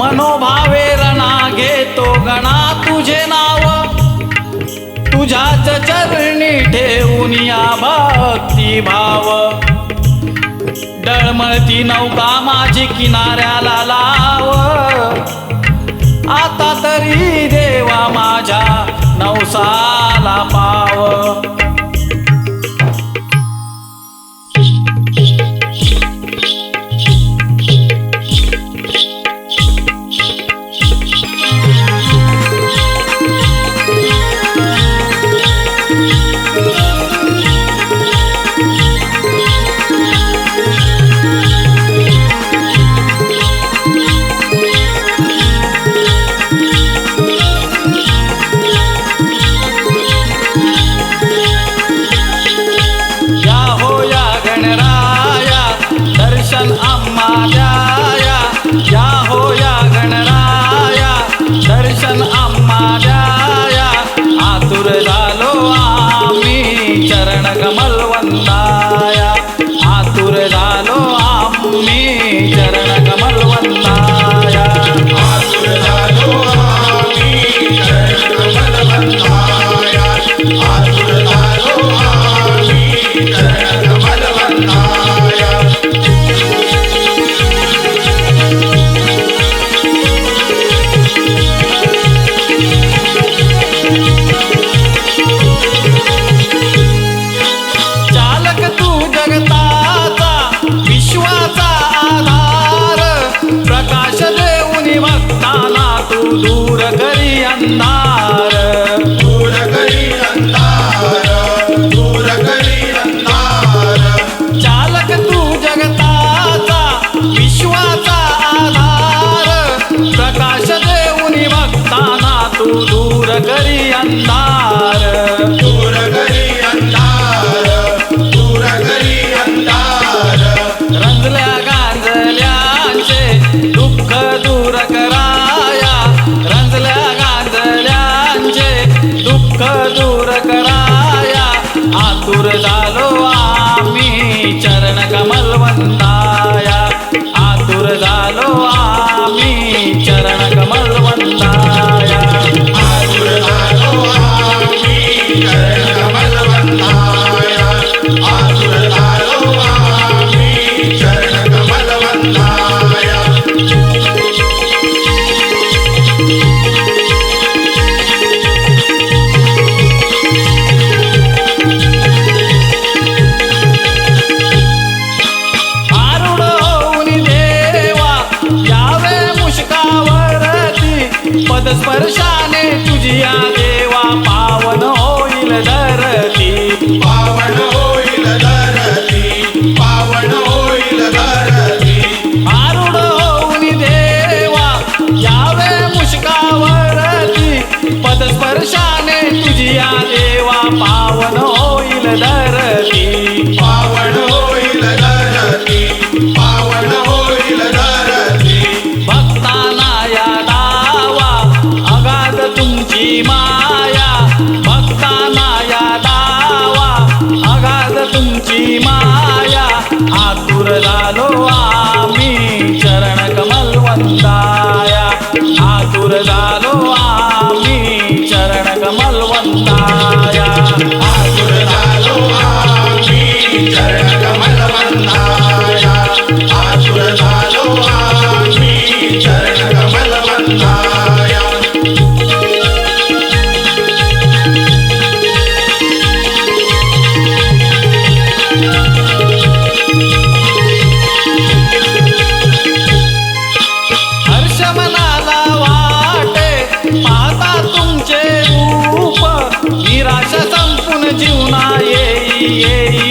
मनोभावे रणा घेतो गणा तुझे नाव. तुझ्याच चरणी ठेवून या भक्ती भाव. डळमळती नौका माझी किनाऱ्याला लाव. आता तरी देवा माझ्या नवसाला पाव. ఆ భూమి జరగ not तुमची माया आतुर झालो आ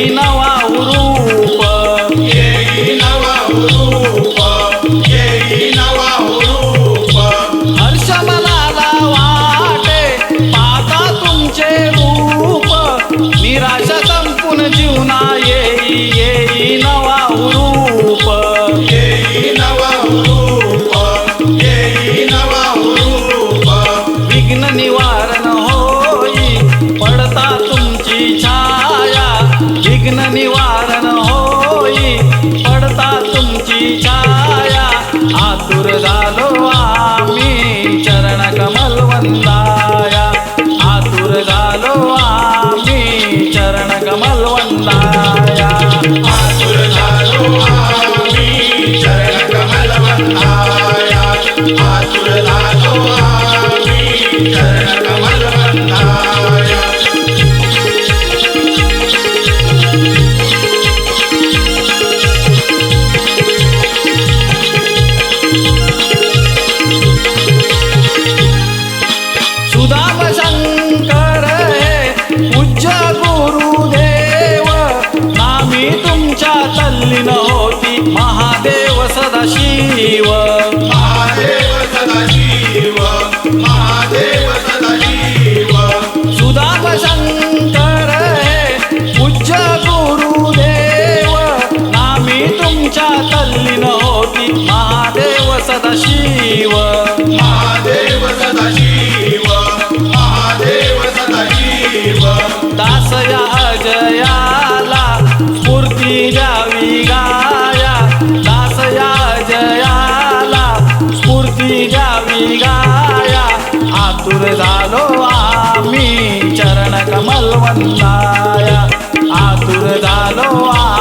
नवा रूप. येई नवा वाटे पाहता तुमचे रूप. निराशा संपूर्ण जीवना येई येई नवा रूप. Magnani Wa. দিনা आतुर झालो आम्ही चरण कमल वंदाया. आतुर झालो आ